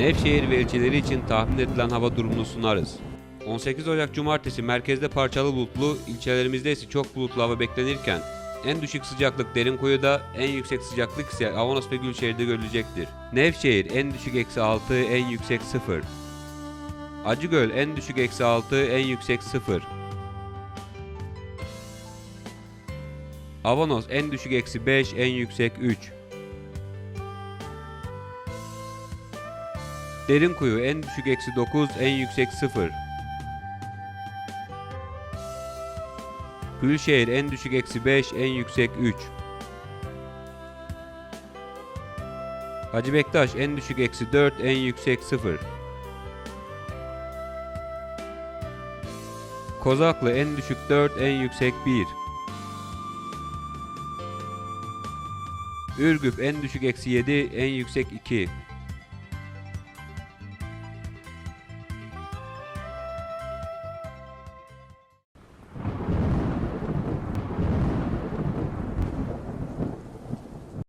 Nevşehir ve ilçeleri için tahmin edilen hava durumunu sunarız. 18 Ocak Cumartesi merkezde parçalı bulutlu, ilçelerimizde ise çok bulutlu hava beklenirken en düşük sıcaklık Derinkuyu'da, en yüksek sıcaklık ise Avanos ve Gülşehir'de görülecektir. Nevşehir en düşük eksi 6, en yüksek 0. Acıgöl en düşük eksi 6, en yüksek 0. Avanos en düşük eksi 5, en yüksek 3. Derinkuyu en düşük eksi 9, en yüksek 0. Gülşehir en düşük eksi 5, en yüksek 3. Hacı Bektaş en düşük eksi 4, en yüksek 0. Kozaklı en düşük 4, en yüksek 1. Ürgüp en düşük eksi 7, en yüksek 2.